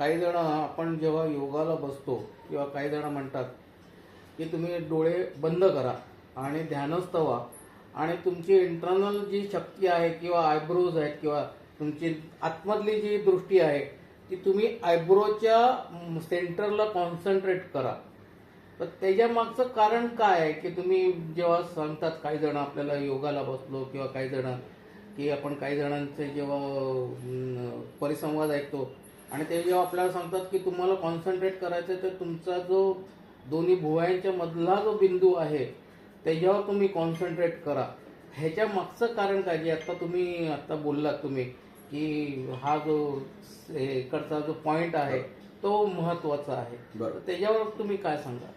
काही जण आपण जेव्हा योगाला बसतो किंवा काही जण म्हणतात की तुम्ही डोळे बंद करा आणि ध्यानस्थ व्हा. आणि तुमची इंटरनल जी शक्ती आहे किंवा आयब्रोज आहेत किंवा तुमची आतमधली जी दृष्टी आहे ती तुम्ही आयब्रोच्या सेंटरला कॉन्सन्ट्रेट करा. तर त्याच्या मागचं कारण काय आहे की तुम्ही जेव्हा सांगतात काही जण आपल्याला योगाला बसलो किंवा काही जण की आपण काही जणांचे जेव्हा परिसंवाद ऐकतो आणि ते जेव्हा आपल्याला सांगतात की तुम्हाला कॉन्सन्ट्रेट करायचं तर तुमचा जो दोन्ही भुवयांच्या मधला जो बिंदू आहे त्याच्यावर तुम्ही कॉन्सन्ट्रेट करा ह्याच्या मागचं कारण काय? जे आता तुम्ही आता बोललात तुम्ही की हा जो इकडचा जो पॉइंट आहे तो महत्त्वाचा आहे. त्याच्यावर तुम्ही काय सांगा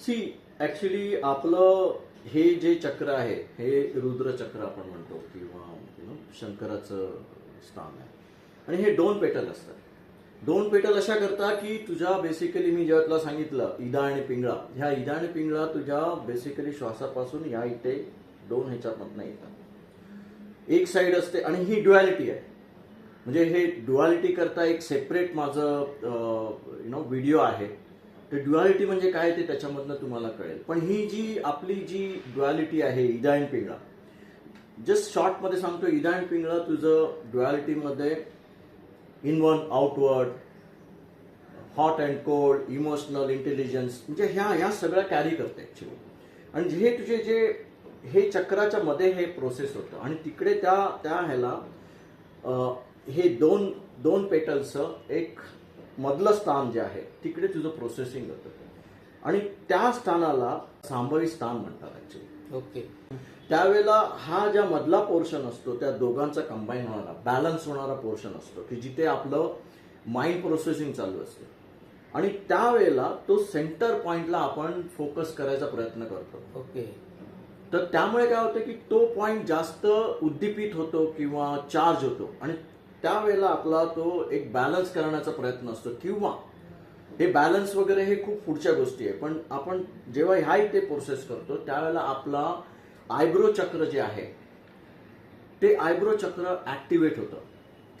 सी ऍक्च्युली आपलं हे जे चक्र आहे हे रुद्र चक्र आपण म्हणतो किंवा शंकराचं स्थान आहे. आणि हे दोन पेटल असतात. दोन पेटल अशा करता की तुझ्या बेसिकली मी जेव्हा तुला सांगितलं इदा आणि पिंगळा. ह्या इदा आणि पिंगळा तुझ्या बेसिकली श्वासापासून या इथे दोन ह्याच्यामधनं येतात. एक साईड असते आणि ही ड्युअलिटी आहे. म्हणजे हे ड्युअलिटी करता एक सेपरेट माझं यु नो व्हिडिओ आहे. ते ड्युअलिटी म्हणजे काय ते त्याच्यामधनं तुम्हाला कळेल. पण ही जी आपली जी ड्युअलिटी आहे इदा आणि पिंगळा. जस्ट शॉर्टमध्ये सांगतो इदा आणि पिंगळा तुझं ड्युअलिटीमध्ये inward outward hot and cold emotional intelligence म्हणजे ह्या ह्या सगळ्या कॅरी करते ॲक्च्युली आणि हे तुझे जे हे चक्राच्या मध्ये हे प्रोसेस होतं. आणि तिकडे त्या त्या ह्याला हे दोन दोन पेटल्सचं एक मधलं स्थान जे आहे तिकडे तुझं प्रोसेसिंग होतं. आणि त्या स्थानाला सांभवी स्थान म्हणतात ॲक्च्युली ओके. त्यावेळेला हा ज्या मधला पोर्शन असतो त्या दोघांचा कंबाईन होणारा बॅलन्स होणारा पोर्शन असतो की जिथे आपलं माइंड प्रोसेसिंग चालू असते. आणि त्यावेळेला तो सेंटर पॉइंटला आपण फोकस करायचा प्रयत्न करतो. ओके. तर त्यामुळे काय होतं की तो पॉइंट जास्त उद्दीपित होतो किंवा चार्ज होतो. आणि त्यावेळेला आपला तो एक बॅलन्स करण्याचा प्रयत्न असतो. किंवा हे बॅलन्स वगैरे हे खूप पुढच्या गोष्टी आहे. पण आपण जेव्हा ह्या इथे प्रोसेस करतो त्यावेळेला आपला आयब्रो चक्र जे आहे ते आयब्रो चक्र ऍक्टिव्हेट होतं.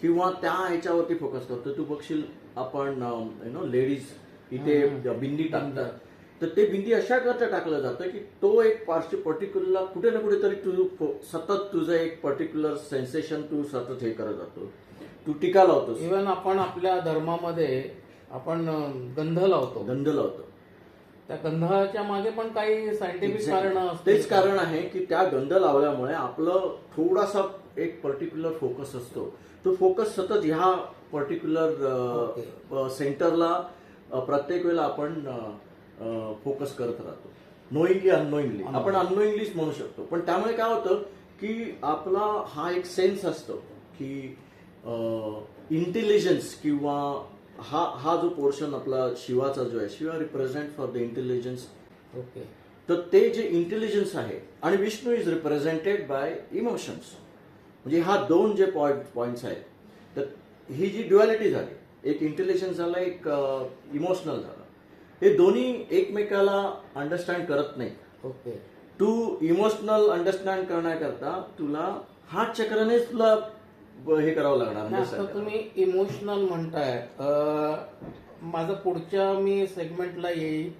किंवा त्या ह्याच्यावरती फोकस करतो. तू बघशील आपण यु नो लेडीज इथे बिंदी टाकतात तर ते बिंदी अशा करता टाकलं जातं की तो एक पर्टिक्युलर कुठे ना कुठेतरी तू सतत तुझं एक पर्टिक्युलर सेन्सेशन तू सतत हे करत जातो. तू टीका लावतोस. इव्हन आपण आपल्या धर्मामध्ये आपण गंध लावतो. गंध लावतो. त्या गंधाच्या मागे पण काही सायंटिफिक कारण तेच कारण आहे की त्या गंध लावल्यामुळे आपलं थोडासा एक पर्टिक्युलर फोकस असतो. तो फोकस सतत ह्या पर्टिक्युलर सेंटरला प्रत्येक वेळेला आपण फोकस करत राहतो. नोईंगली अननोईंगली आपण अननोईंगलीच म्हणू शकतो. पण त्यामुळे काय होतं की आपला हा एक सेन्स असतो की इंटेलिजन्स किंवा हा हा जो पोर्शन आपला शिवाचा जो आहे Shiva represent for the intelligence okay तर ते जे इंटेलिजन्स आहे आणि Vishnu is represented by emotions म्हणजे हा दोन जे पॉइंट पॉइंट्स आहेत तर ही जी ड्युअलिटी झाली एक इंटेलिजन्स झाला एक इमोशनल झाला. हे दोन्ही एकमेकाला अंडरस्टँड करत नाही. ओके तू इमोशनल अंडरस्टँड करण्याकरता तुला हार्ट चक्रानेच तुला हे करावं लागणार नाही, म्हणजे आता तुम्ही इमोशनल म्हणताय. माझं पुढच्या मी सेगमेंटला येईल.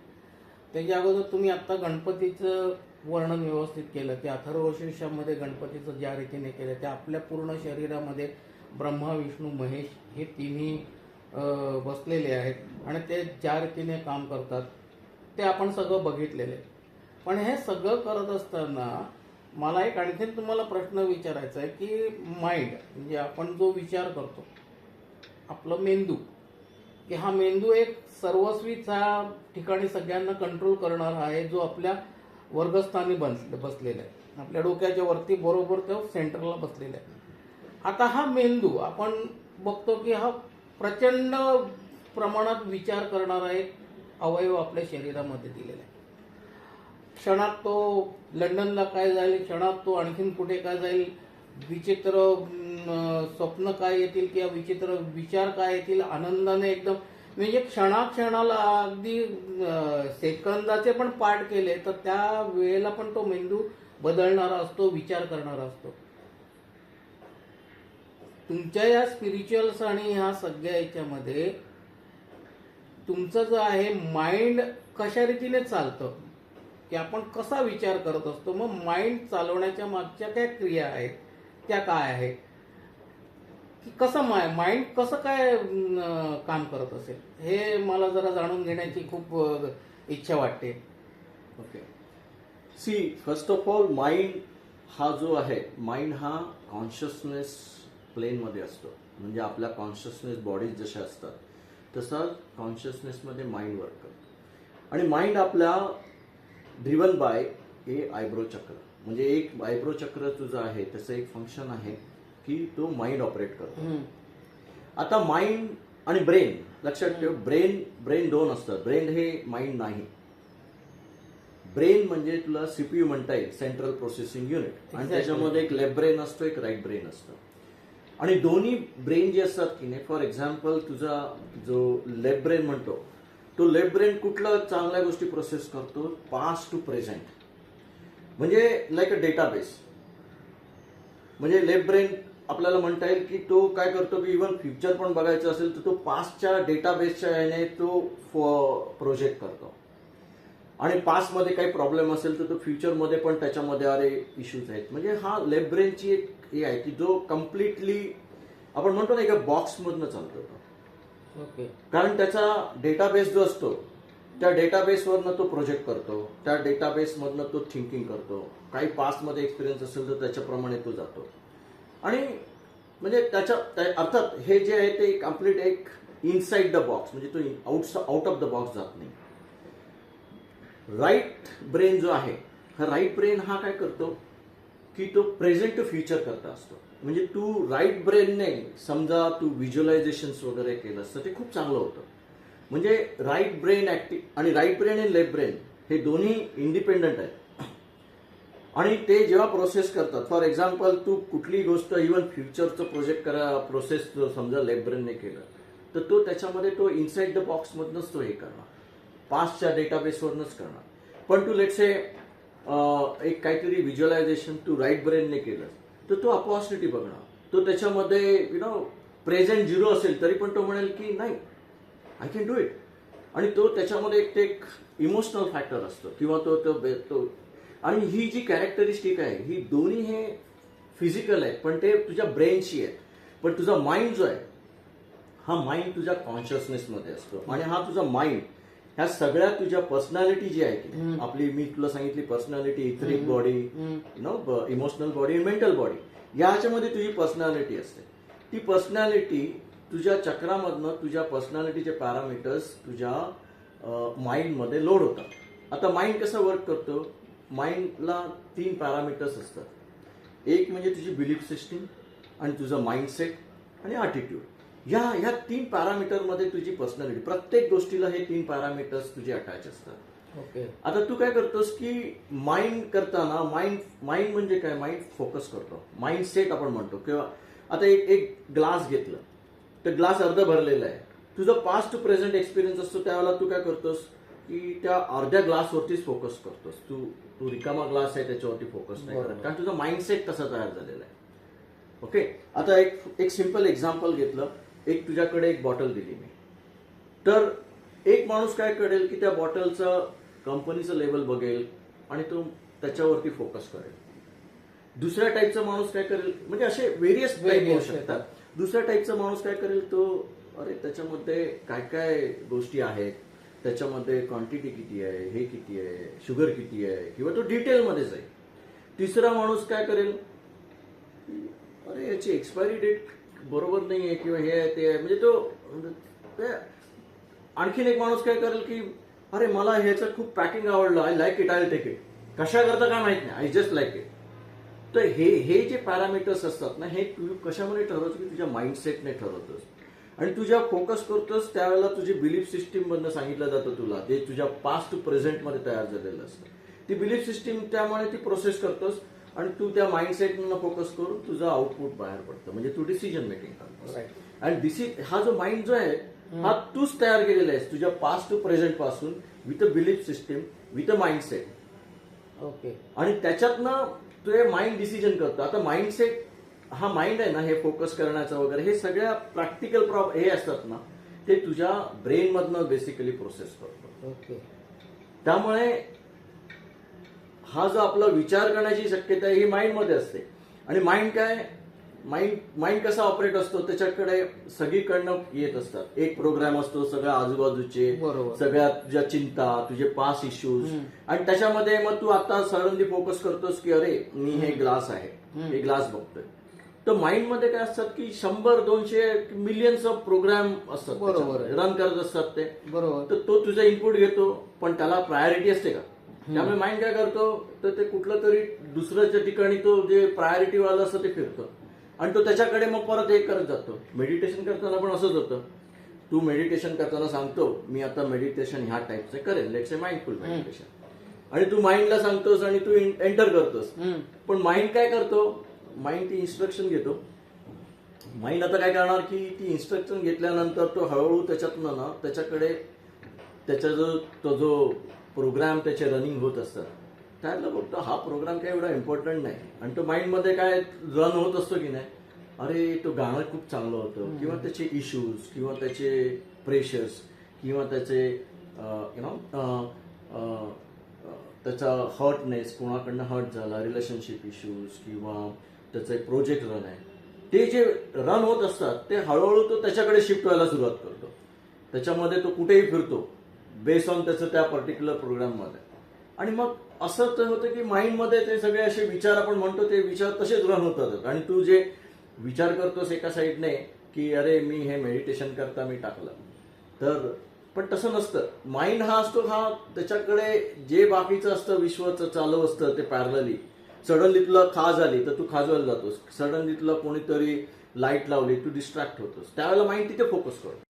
त्याच्या अगोदर तुम्ही आता गणपतीचं वर्णन व्यवस्थित केलं. की अथर्वशीर्षामध्ये गणपतीचं ज्या रीतीने केलं ते आपल्या पूर्ण शरीरामध्ये ब्रह्मा विष्णू महेश हे तिन्ही बसलेले आहेत आणि ते ज्या रीतीने काम करतात ते आपण सगळं बघितलेलं आहे. पण हे सगळं करत असताना मला एक आणखीन तुम्हाला प्रश्न विचारायचा आहे की माइंड म्हणजे आपण जो विचार करतो आपलं मेंदू की हा मेंदू एक सर्वस्वीचा ठिकाणी सगळ्यांना कंट्रोल करणारा आहे जो आपल्या वर्गस्थानी बस बसलेला आहे. आपल्या डोक्याच्या वरती बरोबर तो सेंटरला बसलेला आहे. आता हा मेंदू आपण बघतो की हा प्रचंड प्रमाणात विचार करणारा एक अवयव आपल्या शरीरामध्ये दिलेला आहे. क्षणात तो लंडनला काय जाईल क्षणात तो आणखीन कुठे काय जाईल विचित्र स्वप्न काय येतील किंवा विचित्र विचार काय येतील आनंदाने एकदम म्हणजे क्षणाक्षणाला अगदी सेकंदाचे पण पाठ केले तर त्या वेळेला पण तो मेंदू बदलणारा असतो विचार करणारा असतो. तुमच्या या स्पिरिच्युअल्स आणि ह्या सगळ्या याच्यामध्ये तुमचं जो आहे माइंड कशा रीतीने चालतं? की आपण कसा विचार करत असतो मग माइंड चालवण्याच्या मागच्या काय क्रिया आहेत त्या काय आहेत? की कसं माय माइंड कसं काय काम करत असेल? हे मला जरा जाणून घेण्याची खूप इच्छा वाटते. Okay see first of all mind हा जो आहे माइंड हा कॉन्शियसनेस प्लेनमध्ये असतो. म्हणजे आपल्या कॉन्शियसनेस बॉडीज जशा असतात तसा कॉन्शियसनेसमध्ये माइंड वर्क करतो. आणि माइंड आपल्या ड्रिवन बाय ए आयब्रो चक्र म्हणजे एक आयब्रो चक्र तुझं आहे त्याचं एक फंक्शन आहे की तो माइंड ऑपरेट करतो. आता माइंड आणि ब्रेन लक्षात ठेव ब्रेन ब्रेन दोन असतात. ब्रेन हे माइंड नाही. ब्रेन म्हणजे तुला सीपीयू म्हणता येईल सेंट्रल प्रोसेसिंग युनिट आणि. त्याच्यामध्ये एक लेफ्ट ब्रेन असतो एक राईट ब्रेन असतो. आणि दोन्ही ब्रेन जे असतात की नाही फॉर एक्झाम्पल तुझा जो लेफ्ट ब्रेन म्हणतो तो लेफ्ट ब्रेन कुठल्या चांगल्या गोष्टी प्रोसेस करतो? पास्ट टू प्रेझेंट म्हणजे लाईक अ डेटाबेस म्हणजे लेफ्ट ब्रेन आपल्याला म्हणता येईल की तो काय करतो की इव्हन फ्युचर पण बघायचं असेल तर तो पास्टच्या डेटाबेसच्या याने तो प्रोजेक्ट करतो. आणि पास्टमध्ये काही प्रॉब्लेम असेल तर तो फ्युचरमध्ये पण त्याच्यामध्ये अरे इश्यूज आहेत. म्हणजे हा लेफ्ट ब्रेनची एक हे आहे की जो कम्प्लिटली आपण म्हणतो ना एका बॉक्समधनं चालतो तो. कारण त्याचा डेटाबेस जो असतो त्या डेटाबेसवरनं तो प्रोजेक्ट करतो त्या डेटाबेसमधनं तो थिंकिंग करतो. काही पास्टमध्ये एक्सपिरियन्स असेल तर त्याच्याप्रमाणे तो जातो. आणि म्हणजे त्याच्या अर्थात हे जे आहे ते कंप्लीट एक इनसाइड द बॉक्स म्हणजे तो out out of the box जात नाही. राईट ब्रेन जो आहे हा राईट ब्रेन हा काय करतो? की तो प्रेझेंट टू फ्युचर करता असतो. म्हणजे तू राईट ब्रेनने समजा तू व्हिज्युअलायझेशन्स वगैरे केलं तर ते खूप चांगलं होतं. म्हणजे राईट ब्रेन ऍक्टिव्ह आणि राईट ब्रेन आणि लेफ्ट ब्रेन हे दोन्ही इंडिपेंडंट आहेत. आणि ते जेव्हा प्रोसेस करतात फॉर एक्झाम्पल तू कुठली गोष्ट इव्हन फ्युचरचं प्रोजेक्ट करा प्रोसेस समजा लेफ्ट ब्रेनने केलं तर तो त्याच्यामध्ये तो इनसाइड द बॉक्समधनंच तो हे करणार. पास्टच्या डेटाबेसवरनच करणार. पण तू लेटसे एक काहीतरी व्हिज्युअलायझेशन तू राईट ब्रेनने केलं. तर तो अपॉर्च्युनिटी बघणार. तो त्याच्यामध्ये यु नो प्रेझेंट झिरो असेल तरी पण तो म्हणेल की नाही आय कॅन डू इट आणि तो त्याच्यामध्ये एक ते एक इमोशनल फॅक्टर असतो. किंवा तो तो तो आणि ही जी कॅरेक्टरिस्टिक आहे ही दोन्ही हे फिजिकल आहे पण ते तुझ्या ब्रेनशी आहे पण तुझा माइंड जो आहे हा माइंड तुझ्या कॉन्शियसनेसमध्ये असतो. आणि हा तुझा माइंड ह्या सगळ्या तुझ्या पर्सनॅलिटी जी आहे की आपली मी तुला सांगितली personality etheric body no emotional body mental body या ह्याच्यामध्ये तुझी पर्सनॅलिटी असते. ती पर्सनॅलिटी तुझ्या चक्रामधनं तुझ्या पर्सनॅलिटीचे पॅरामीटर्स तुझ्या माइंडमध्ये लोड होतात. आता माइंड कसं वर्क करतो? माइंडला तीन पॅरामीटर्स असतात. एक म्हणजे तुझी बिलीफ सिस्टीम आणि तुझं माइंडसेट आणि अटिट्यूड या ह्या तीन पॅरामीटरमध्ये तुझी पर्सनॅलिटी प्रत्येक गोष्टीला हे तीन पॅरामीटर्स तुझे अटॅच असतात. ओके. आता तू काय करतोस की माइंड करताना माइंड माइंड म्हणजे काय? माइंड फोकस करतो. माइंड सेट आपण म्हणतो. किंवा आता एक एक ग्लास घेतलं. तर ग्लास अर्ध भरलेला आहे. तुझं पास्ट टू प्रेझेंट एक्सपिरियन्स असतो त्यावेळेला तू काय करतोस? की त्या अर्ध्या ग्लासवरतीच फोकस करतोस. तू तू रिकामा ग्लास आहे त्याच्यावरती फोकस नाही करत. कारण तुझा माइंडसेट तसा तयार झालेला आहे. ओके? आता एक एक सिंपल एक्झाम्पल घेतलं. एक तुझ्याकडे एक बॉटल दिली मी. तर एक माणूस काय करेल की त्या बॉटलचं कंपनीचं लेवल बघेल आणि तो त्याच्यावरती फोकस करेल. दुसऱ्या टाईपचा माणूस काय करेल म्हणजे असे व्हेरियस टाईप होऊ शकतात. दुसऱ्या टाईपचा माणूस काय करेल तो अरे त्याच्यामध्ये काय काय गोष्टी आहेत त्याच्यामध्ये क्वांटिटी किती आहे हे किती आहे शुगर किती आहे किंवा तो डिटेलमध्ये जाईल. तिसरा माणूस काय करेल अरे याची एक्सपायरी डेट बरोबर नाही आहे किंवा हे आहे ते आहे. म्हणजे तो म्हणजे आणखीन एक माणूस काय करेल की अरे मला ह्याचं खूप पॅकिंग आवडलं. I like it I take it कशा करता काय माहीत नाही. आय जस्ट लाईक इट तर हे हे जे पॅरामीटर्स असतात ना हे तू कशामध्ये ठरवतो की तुझ्या माइंडसेटने ठरवतोस? आणि तुझ्या फोकस करतोस त्यावेळेला तुझी बिलीफ सिस्टीममधनं सांगितलं जातं तुला. जे तुझ्या पास्ट टू प्रेझेंटमध्ये तयार झालेलं असतं. ती बिलीफ सिस्टीम त्यामुळे ती प्रोसेस करतोस. आणि तू त्या माइंडसेटनं फोकस करून तुझं आउटपुट बाहेर पडतं. म्हणजे तू डिसिजन मेकिंग करतोस. आणि डिसि हा जो माइंड जो आहे हा तूच तयार केलेला आहेस. तुझ्या past to प्रेझेंटपासून with a belief system with a mindset okay आणि त्याच्यातनं तो माइंड डिसिजन करतो. आता माइंडसेट हा माइंड आहे ना हे फोकस करण्याचा वगैरे हे सगळ्या प्रॅक्टिकल प्रॉब हे असतात ना ते तुझ्या ब्रेन मधनं बेसिकली प्रोसेस करतो. ओके त्यामुळे हा जो आपला विचार करण्याची शक्यता आहे ही माइंडमध्ये असते. आणि माइंड काय? माइंड माइंड कसा ऑपरेट असतो? त्याच्याकडे सगळीकडनं येत असतात. एक प्रोग्राम असतो सगळ्या आजूबाजूचे. सगळ्या तुझ्या चिंता तुझे पास इश्यूज आणि त्याच्यामध्ये मग तू आता सडनली फोकस करतोस की अरे मी हे ग्लास आहे. हे ग्लास बघतोय. तर माइंडमध्ये काय असतात की शंभर दोनशे मिलियन्स ऑफ प्रोग्राम असतात. बरोबर. रन करत असतात ते. बरोबर. तर तो तुझा इनपुट घेतो पण त्याला प्रायोरिटी असते का? त्यामुळे माइंड काय करतो? तर ते कुठलं तरी दुसऱ्याच्या ठिकाणी तो जे प्रायोरिटी वाला असतं ते फिरतो. आणि तो त्याच्याकडे मग परत हे करत जातो. मेडिटेशन करताना पण असंच होतं. तू मेडिटेशन करताना सांगतो मी आता मेडिटेशन ह्या टाईपचं करेन. लेट्स ए माइंडफुल मेडिटेशन आणि तू माइंडला सांगतोस आणि तू एंटर करतोस. पण माइंड काय करतो? माइंड ती इन्स्ट्रक्शन घेतो. माइंड आता काय करणार की ती इन्स्ट्रक्शन घेतल्यानंतर तो हळूहळू त्याच्यातनं ना त्याच्याकडे त्याचा जो तो जो प्रोग्राम त्याचे रनिंग होत असतात. त्याला बघतो हा प्रोग्राम काय एवढा इम्पॉर्टंट नाही. आणि तो माइंडमध्ये काय रन होत असतो की नाही? अरे तो गाणं खूप चांगलं होतं. किंवा त्याचे इश्यूज किंवा त्याचे प्रेशर्स किंवा त्याचे यु नो त्याचा हर्टनेस कोणाकडनं हर्ट झाला रिलेशनशिप इश्यूज किंवा त्याचा एक प्रोजेक्ट रन आहे. ते जे रन होत असतात ते हळूहळू तो त्याच्याकडे शिफ्ट व्हायला सुरुवात करतो. त्याच्यामध्ये तो कुठेही फिरतो. बेस ऑन त्याचं त्या पर्टिक्युलर प्रोग्राममध्ये आणि मग असं तर होतं की माइंडमध्ये ते सगळे असे विचार आपण म्हणतो ते विचार तसेच रन होतात. आणि तू जे विचार करतोस एका साईडने की अरे मी हे मेडिटेशन करता मी टाकलं. तर पण तसं नसतं. माइंड हा असतो हा त्याच्याकडे जे बाकीचं असतं विश्वाचं चालू असतं ते पॅरलली सडनली तुला खाज आली तर तू खाजवायला जातोस. सडनली तुला कोणीतरी लाइट लावली तू डिस्ट्रॅक्ट होतोस. त्यावेळेला माइंड तिथे फोकस करतो.